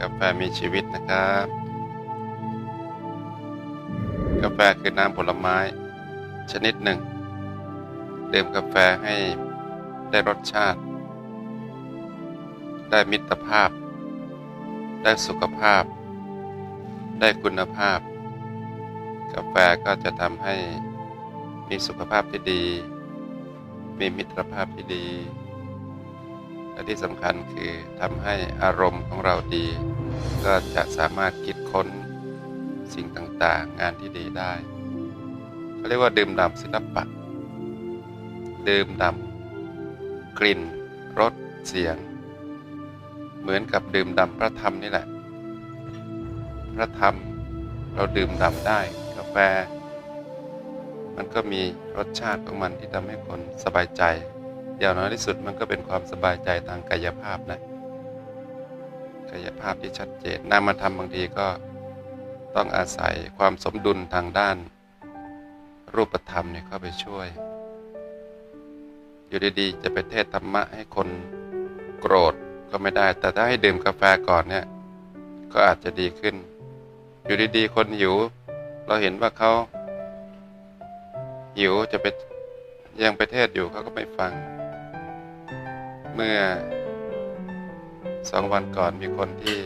กาแฟมีชีวิตนะครับ กาแฟคือน้ำผลไม้ ชนิดหนึ่งดื่มกาแฟให้ได้รสชาติ ได้มิตรภาพ ได้สุขภาพ ได้คุณภาพ กาแฟก็จะทำให้มีสุขภาพที่ดี มีมิตรภาพที่ดี และที่สำคัญคือทำให้อารมณ์ของเราดี ก็จะสามารถคิดค้นสิ่งต่างๆ งานที่ดีได้เขาเรียกว่าดื่มด่ำศิลปะ ดื่มด่ำกลิ่นรสเสียง เหมือนกับดื่มด่ำพระธรรมนี่แหละ พระธรรมเราดื่มด่ำได้กาแฟ มันก็มีรสชาติของมันที่ทำให้คนสบายใจ อย่างน้อยที่สุดมันก็เป็นความสบายใจทางกายภาพนะกายภาพที่ชัดเจนนามธรรมบางทีก็ต้องอาศัยความสมดุลทางด้าน รูปธรรมเนี่ยเข้าไปช่วย อยู่ดีๆ จะไปเทศธรรมะให้คนโกรธก็ไม่ได้ แต่ถ้าให้ดื่มกาแฟก่อนเนี่ยก็อาจจะดีขึ้น อยู่ดีๆ คนหิว เราเห็นว่าเขาหิวจะไปยังไปเทศอยู่เขาก็ไม่ฟัง เมื่อสองวันก่อนมีคนที่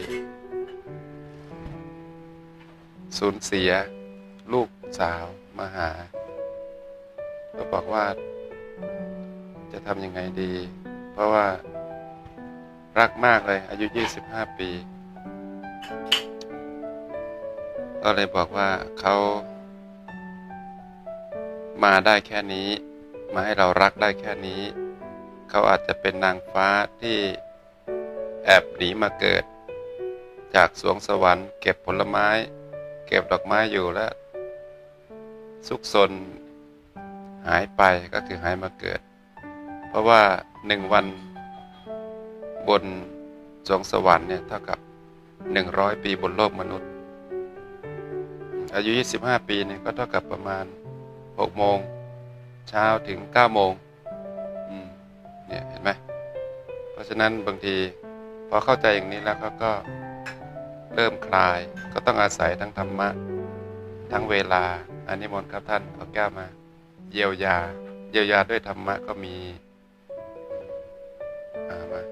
สูญเสียลูกสาวมาหาก็บอกว่าจะทำยังไงดี เพราะว่ารักมากเลย อายุ 25 ปี ก็เลยบอกว่าเขามาได้แค่นี้ มาให้เรารักได้แค่นี้ เขาอาจจะเป็นนางฟ้าที่แอบหนีมาเกิด จากสวงสวรรค์เก็บผลไม้ เก็บดอกไม้อยู่แล้วสุกซนหายไปก็คือหายมาเกิด เพราะว่าหนึ่งวันบนสวงสวรรค์เนี่ยเท่ากับหนึ่งร้อยปีบนโลกมนุษย์ อายุ 25 ปีเนี่ยก็เท่ากับประมาณ 6 โมง เช้าถึง 9 โมง ราะฉะนั้นบางทีพอเข้าใจอย่างนี้แล้วเขาก็เริ่มคลายก็ต้องอาศัยทั้งธรรมะ ทั้งเวลาอันนี้มนต์ครับท่านเอาแก้วมา เยียวยา เยียวยาด้วยธรรมะก็มีามา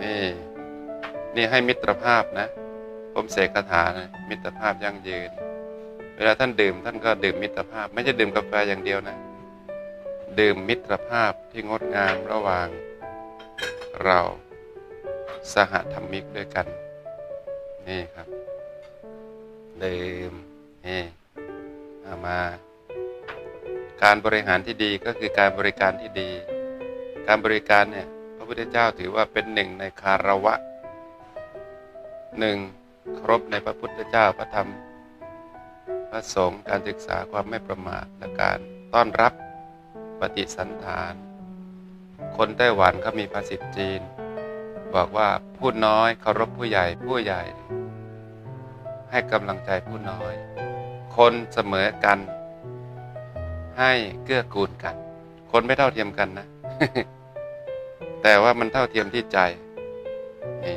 นี่นี่ให้มิตรภาพนะ ผมเสกคาถานะมิตรภาพยั่งยืน เวลาท่านดื่มท่านก็ดื่มมิตรภาพ ไม่ใช่ดื่มกาแฟอย่างเดียวนะ ดื่มมิตรภาพที่งดงามระหว่างเราสหธรรมิกด้วยกัน นี่ครับ ดื่มนี่ามา การบริหารที่ดีก็คือการบริการที่ดี การบริการเนี่ยพระพุทธเจ้าถือว่าเป็นหนึ่งในคารวะหนึ่งครพในพระพุทธเจ้าพระธรรม พระสงฆ์การศึกษาความไม่ประมาทและการต้อนรับปฏิสันฐาน คนไต้หวันเขามีภาษิตจีน บอกว่าผู้น้อยเคารพผู้ใหญ่ผู้ใหญ่ ให้กำลังใจผู้น้อย คนเสมอกัน ให้เกื้อกูลกัน คนไม่เท่าเทียมกันนะ แต่ว่ามันเท่าเทียมที่ใจนี่